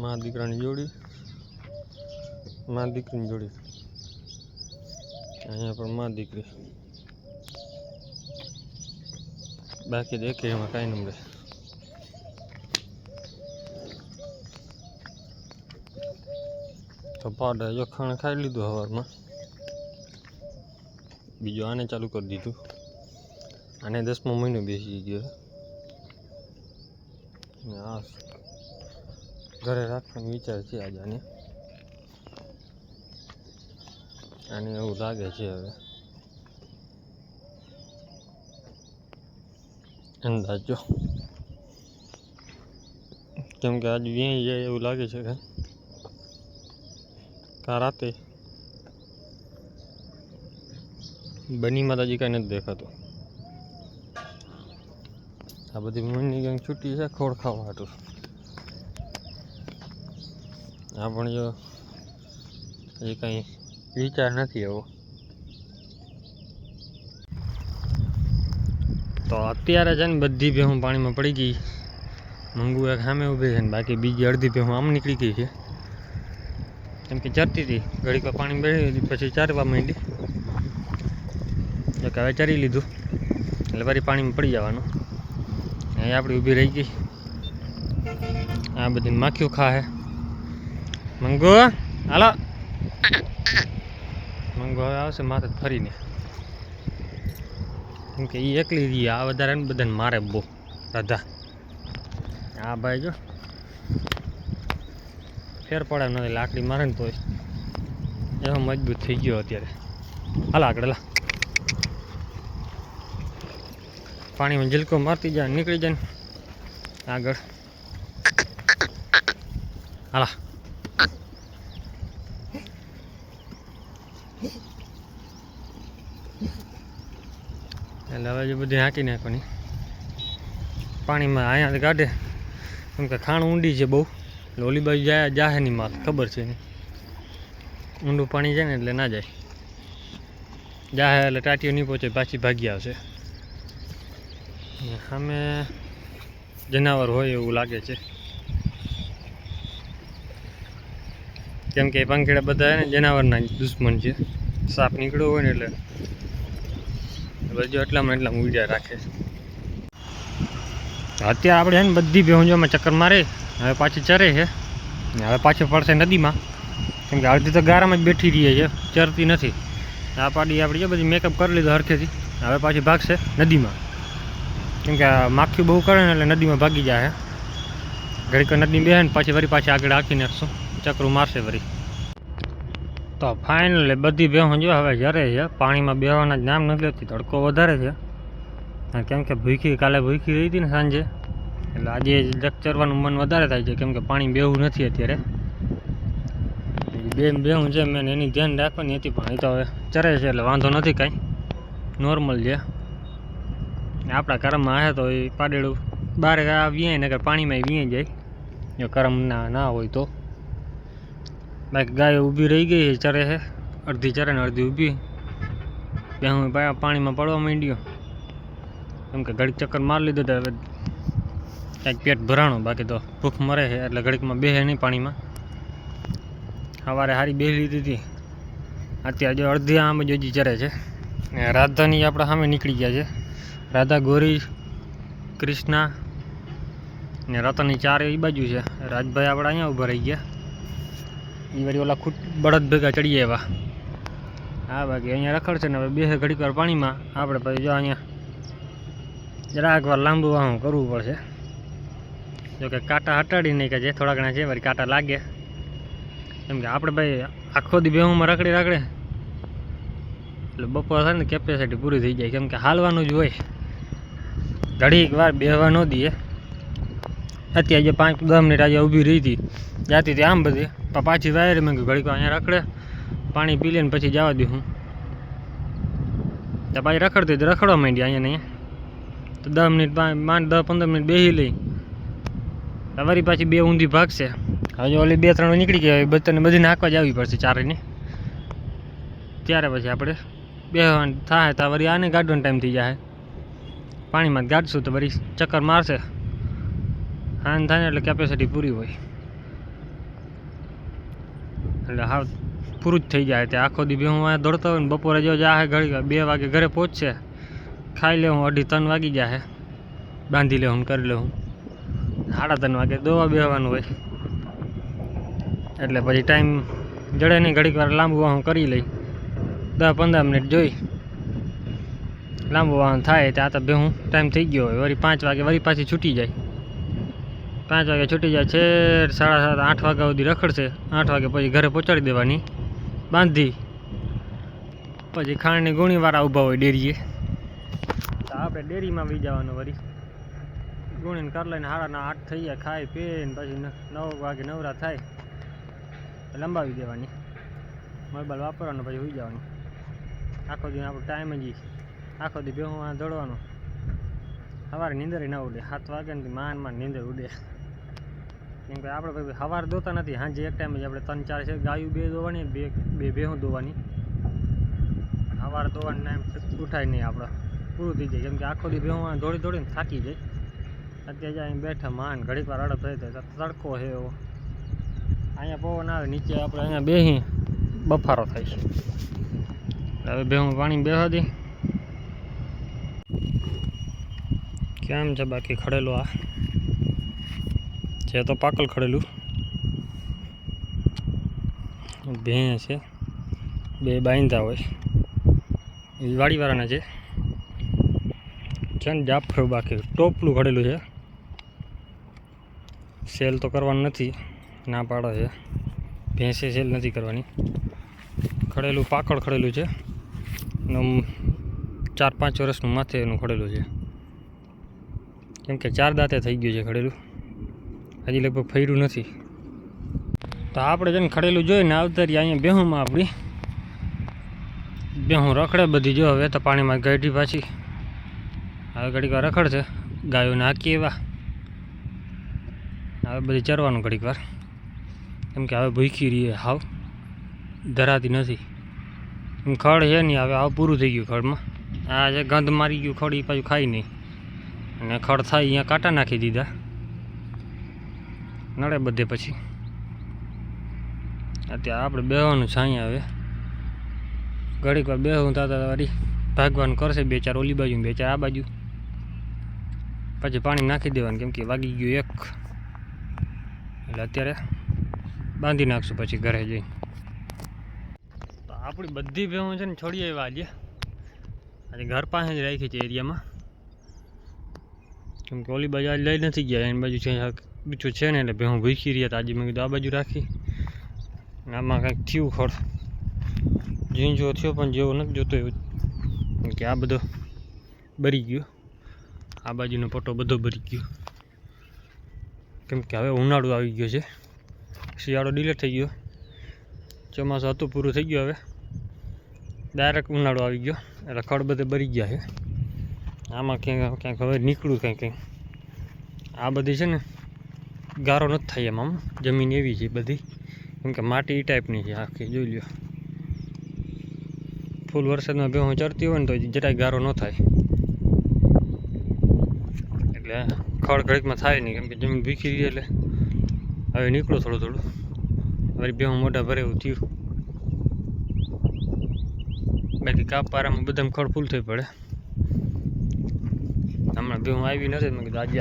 મા દીકરાની જોડી. મા દીકરીની જોડી. અહીંયા પણ મા દીકરી. બાકી દેખે એમાં કાંઈ ન મળે. તો પાવડર જોખાણ ખાઈ લીધું સવારમાં બીજું આને ચાલુ કરી દીધું. આને દસમો મહિનો બેસી ગયો. આ ઘરે રાખવાનો વિચાર છે આજે આને. આને એવું લાગે છે હવે. અંદાજો કેમ કે આજ વ્યાય જાય એવું લાગે છે કે કા રાતે? બની માતાજી કાંઈ નથી દેખાતું. આ બધી મનની ગંગ છૂટી છે, ખોળ ખાવા હાટું. આ પણ જો એ કંઈ વિચાર નથી એવો તો અત્યારે છે ને બધી ભેહું પાણીમાં પડી ગઈ. મંગુ એક સામે ઊભી છે ને બાકી બીજી અડધી ભેહું આમ નીકળી ગઈ છે. કેમ કે ચરતી હતી, ઘડીક પાણી બેઠી હતી પછી ચારવા માંડી. એક હવે ચરી લીધું, એટલે ફરી પાણીમાં પડી જવાનું. અહીં આપણી ઊભી રહી ગઈ. આ બધી માખીઓ ખા હે મંગુ, હાલો. મંગુ હવે આવશે માથે ફરીને. કેમ કે એ એકલી રહી આ વધારે ને બધાને મારે બહુ. રાધા. આ ભાઈ જો. ફેર પડે નથી, લાકડી મારે ને તોય. એવો મજબૂત થઈ ગયો અત્યારે. હાલ આગળ લા પાણીમાં જીલકો મારતી જાય નીકળી જાય આગળ. હાલા. હવે જે બધી હાંકી નાખવાની. પાણીમાં અહીંયા કાઢે. કેમ કે ખાણ ઊંડી છે બહુ. એટલે બાજુ જાય જાહે નહીં માલ, ખબર છે ઊંડું પાણી જાય ને એટલે ના જાય. જાહે એટલે ટાટીઓ નહીં પહોંચે, પાછી ભાગી આવશે. સામે જનાવર હોય એવું લાગે છે. કેમ કે પંખેડા બધા જનાવરના દુશ્મન છે. સાપ નીકળ્યો હોય ને એટલે બધું એટલામાં એટલામાં ઉડ્યા રાખે અત્યારે આપણે છે ને બધી ભેંજોમાં ચક્કર મારે, હવે પાછી ચરે છે. હવે પાછી પડશે નદીમાં. કેમ કે અડધી તો ગારામાં જ બેઠી રહીએ છે ચરતી નથી. આ પાડી આપણી છે બધી મેકઅપ કરી લીધો હરખેથી. હવે પાછી ભાગશે નદીમાં. કેમ કે માખી બહુ કરે ને એટલે નદીમાં ભાગી જાય ઘડીક નદી બેસે ને પાછી વળી પાછી આગળ હાંકી નાખશું. ચક્રું મારશે વળી. તો ફાઇનલી બધી ભેહું જો હવે જરે છે. પાણીમાં બેહવાના જ નામ નથી લેતી, તડકો વધારે છે. કેમ કે ભૂખી, કાલે ભૂખી રહી હતી ને સાંજે. એટલે આજે ચરવાનું મન વધારે થાય છે, કેમ કે પાણી બેવું નથી અત્યારે. બેન બેહું છે, મેં એની ધ્યાન રાખવાની હતી, પણ એ તો હવે ચરે છે, એટલે વાંધો નથી કાંઈ. નોર્મલ છે. આપણા કરમમાં આવે તો એ પાડેડું બહાર વ્યાય ને પાણીમાં વ્યાઈ જાય. જો કરમ ના ના હોય તો. બાકી ગાય ઊભી રહી ગઈ ચરે છે અડધી ચરે ને અડધી ઊભી. બેહું પા- પાણીમાં પડવા માંડ્યો. કેમ કે ઘડીક ચક્કર મારી લીધો તો હવે કાંઈક પેટ ભરાણું, બાકી તો ભૂખ મરે છે, એટલે ઘડીકમાં બેસે નહીં પાણીમાં. સવારે સારી બેહી લીધી હતી. અત્યારે જો અડધી આમ જ હજી ચરે છે. ને રાધાની આપણા સામે નીકળી ગયા છે. રાધા ગોરી, કૃષ્ણા ને રતનની ચાર એ બાજુ છે. રાજભાઈ આપણે અહીંયા ઊભા રહી ગયા. એ વળી ઓલા ખૂટ બળદ ભેગા ચડી એવા હા, બાકી અહીંયા રખડશે ને હવે બે ઘડીક વાર પાણીમાં. આપણે પછી જો અહીંયા જરાક વાર લાંબુ વાહું કરવું પડશે. જો કે કાંટા હટાડી નહીં કે જે થોડા ઘણા છે, વળી કાંટા લાગે. કેમ કે આપણે ભાઈ આખો દી બેહુમાં રખડી રખડે. એટલે બપોર થાય ને કેપેસિટી પૂરી થઈ જાય. કેમ કે હાલવાનું જ હોય. ઘડીક વાર બેહવા ન દઈએ. અત્યારે જે પાંચ દસ મિનિટ આજે ઊભી રહી હતી. જાતી હતી આમ બધી. પાછી વાયર મેં ઘડીક અહીંયા રખડે, પાણી પી લે પછી જવા દઉં હું. તો પાછી રખડતી તો રખડવા માંડી અહીંયા ને અહીંયા. તો દસ મિનિટ માંડ દસ પંદર મિનિટ બેસી લઈ. વરી પાછી બે ઊંધી ભાગશે. હજુ ઓલી બે ત્રણ નીકળી ગયા બધાને બધી નાખવા જ આવી પડશે ચારેને ત્યારે પછી આપણે બે થાય તો વળી આને ગાઢવાનો ટાઈમ થઈ જાય. પાણીમાં ગાઢશું તો વળી ચક્કર મારશે. હાન થાય એટલે કેપેસિટી પૂરી હોય. એટલે હા પૂરું જ થઈ જાય તે. આખો દી હું અહીંયા દોડતો હોય ને બપોરે જો જાહે ઘડી, બે વાગે ઘરે પહોંચશે, ખાઈ લેવું અઢી ત્રણ વાગી જાહે. બાંધી લેવું કરી લેવું સાડા ત્રણ વાગે દોવા બેહવાનું હોય. એટલે પછી ટાઈમ જડે નહીં, ઘડીક વાર લાંબુ વાહન કરી લઈ. દસ પંદર મિનિટ જોઈ. લાંબુ વાહન થાય, ત્યાં તો બેહું ટાઈમ થઈ ગયો હોય. વળી પાંચ વાગે, વળી પાછી છૂટી જાય. પાંચ વાગે છૂટી જાય છે સાડા સાત, આઠ વાગ્યા સુધી રખડશે. આઠ વાગે પછી ઘરે પહોંચાડી દેવાની. બાંધી. પછી ખાંડની ગુણીવાળા ઊભા હોય ડેરીએ. તો આપણે ડેરીમાં બી જવાનું વળી ગુણીને કર લઈને હાડાના આઠ થઈ જાય ખાઈ પીને પછી નવ વાગે નવરા થાય. લંબાવી દેવાની. મોબાઈલ વાપરવાનો પછી હોઈ જવાનું. આખો દી આપણો ટાઈમ જ આખો દી બેહવા દોડવાનો. સવારે નીંદર ના ઉડે. સાત વાગે ને માન માન નીંદર ઉડે. કેમ કે આપણે ભાઈ સવારે દોતા નથી, સાંજે એક ટાઈમ જ આપણે ત્રણ ચાર છે, ગાયું બે દોવાની, બે બે ભેહું દોવાની. સવારે ધોવાની ટાઈમ ઉઠાય નહીં આપણે, પૂરું થઈ જાય. કેમ કે આખો દી ભેહું દોડી દોડીને થાકી જાય. અત્યારે જાય બેઠા માન ઘડીક વાર અડપ થઈ જાય તડકો છે એવો. અહીંયા પવન આવે, નીચે આપણે અહીંયા બેસી બફારો થાય છે. હવે ભેહું પાણી બેસવા દે. કેમ છે બાકી ખડેલો આ? છે તો પાકલ ખડેલું. ભેં છે, બે બાંધતા હોય. એ વાડીવાળાના છે. છે ને જાફર બાકી ટોપલું ખડેલું છે. સેલ તો કરવાનું નથી. ના પાડે છે. ભેંસે સેલ નથી કરવાની. ખડેલું, પાકળ ખડેલું છે. ચાર પાંચ વર્ષનું માથે એનું ખડેલું છે. કેમ કે ચાર દાંતે થઈ ગયું છે ખડેલું. હજી લગભગ ફર્યું નથી. તો આપણે જેને ખડેલું જોઈએ ને આવતારી અહીંયા બેહુંમાં આપણી. બેહું રખડે બધી જો, હવે તો પાણીમાં ગાડી પાછી. હવે ઘડીક વાર રખડશે. ગાયો નાખીએ એવા. હવે બધી ચરવાનું ઘડીક વાર. કેમ કે હવે ભૂખી રહીએ હાવ. ધરાતી નથી. ખડ છે નહીં હવે હાવ પૂરું થઈ ગયું ખડમાં. આ જે ગંધ મારી ગયું ખડ એ પાછું ખાઈ નહીં. અને ખડ થાય, અહીંયા કાંટા નાખી દીધા. નડે બધે પછી. અત્યારે આપણે બેહવાનું છાંય આવે ઘડીક વાર બેહું, તાતા વળી ભાગવાનું કરશે બે ચાર ઓલી બાજુ બે ચાર આ બાજુ. પછી પાણી નાખી દેવાનું, કેમ કે વાગી ગયું એક. એટલે અત્યારે બાંધી નાખશું પછી ઘરે જઈને. તો આપણી બધી ભેહું છે ને છોડીએ એવા આજે. આજે ઘર પાસે જ રાખી છે એરિયામાં. કેમ કે ઓલી બાજુ આજ લઈ નથી ગયા, એની બાજુ છે બીજું છે ને એટલે ભાઈ હું ભૂખી રહ્યા તાજી મેં કીધું આ બાજુ રાખી. આમાં કંઈક થયું ખડ ઝીંઝો થયો પણ જેવો નથી જોતો એવું. કે આ બધો બરી ગયો. આ બાજુનો પટ્ટો બધો બરી ગયો. કેમ કે હવે ઉનાળો આવી ગયો છે. શિયાળો ડીલે થઈ ગયો. ચોમાસું હતું, પૂરું થઈ ગયું હવે. ડાયરેક્ટ ઉનાળો આવી ગયો. એટલે ખડ બધે બરી ગયા છે. આમાં ક્યાંક ક્યાંક હવે નીકળું કંઈક કંઈક આ બધી છે ને ગારો નથી થાય એમ આમ. જમીન એવી છે બધી. કેમ કે માટી એ ટાઈપની છે આખી, જોઈ લ્યો. ફૂલ વરસાદમાં ભેહું ચડતી હોય ને તો જરાય ગારો ન થાય. એટલે ખડ ઘડીકમાં થાય નહીં, કેમ કે જમીન ભીખી ગઈ એટલે. હવે નીકળો થોડું થોડું. વળી ભેહું મોઢા ભરે એવું થયું. બાકી કાપારામાં બધામાં ખડ ફૂલ થઈ પડે. હમણાં ભેહું આવી નથી, મેં કીધું આજે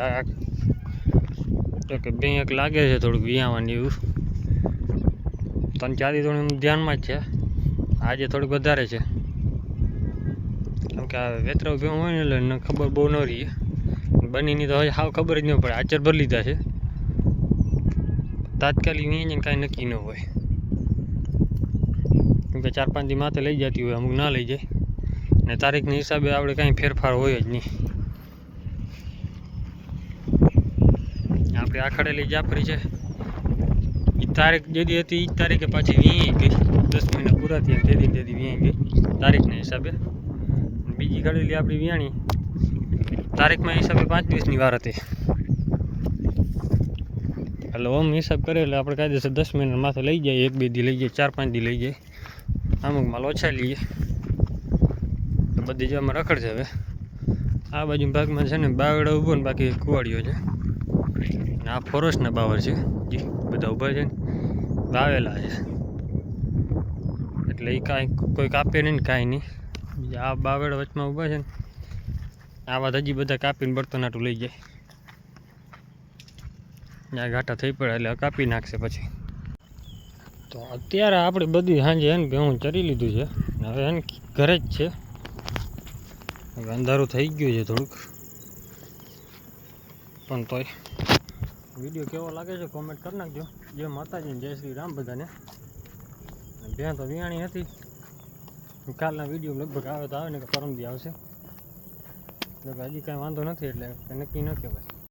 તો કે બે એક લાગે છે થોડુંક વિયાવાની એવું. ત્રણ ચારથી થોડું એમ ધ્યાનમાં જ છે. આજે થોડુંક વધારે છે. કેમ કે આ વેતરા ભેહું હોય ને એટલે ખબર બહુ ન રહી. બનીની તો હજી હાવ ખબર જ ન પડે. આચર ભરી લીધા છે. તાત્કાલિક અહીંયા કાંઈ નક્કી ન હોય. કેમ કે ચાર પાંચ દી માથે લઈ જતી હોય, અમુક ના લઈ જાય. ને તારીખના હિસાબે આપણે કાંઈ ફેરફાર હોય જ નહીં. આપણે આ ખડેલી જાફરી છે. એ તારીખ જેદી હતી એ તારીખે પાછી વીંઈ ગઈ. દસ મહિના પૂરા થયા તેથી તેથી વીંઈ ગઈ. તારીખના હિસાબે. બીજી ખડેલી આપણી વિયાણી તારીખમાં હિસાબે પાંચ દિવસની વાર હતી. એટલે ઓમ હિસાબ કરે એટલે આપણે કાયદેસર દસ મહિના માથે લઈ જાય એક, બે દી લઈ જાય ચાર, પાંચ દી લઈ જાય અમુક માલ ઓછા લઈએ. બધી જવામાં રખડ છે હવે. આ બાજુ ભાગમાં છે ને બાવડા ઊભો ને બાકી કુવાડીઓ છે. આ ફોરેસ્ટના બાવર છે. જે, બધા ઊભા છે ને. વાવેલા છે. એટલે એ કાંઈ કોઈ કાપે નહીં ને કાંઈ નહીં. આ બાવેડ વચમાં ઊભા છે ને. આવા હજી બધા કાપીને બળતણ આટું લઈ જાય. ત્યાં ઘાટા થઈ પડે એટલે કાપી નાખશે પછી. તો અત્યારે આપણે બધી સાંજે એને ઘઉં ચરી લીધું છે. હવે એને ઘરે જ છે. હવે અંધારું થઈ ગયું છે થોડુંક. પણ તોય વીડિયો કેવો લાગે છે કોમેન્ટ કરી નાખજો. જય માતાજી જય શ્રી રામ બધાને. ત્યાં તો વિયાણી હતી. કાલના વીડિયો લગભગ આવે તો આવે ને કે પરમદી આવશે. એટલે હજી કાંઈ વાંધો નથી એટલે નક્કી ન કહેવાય.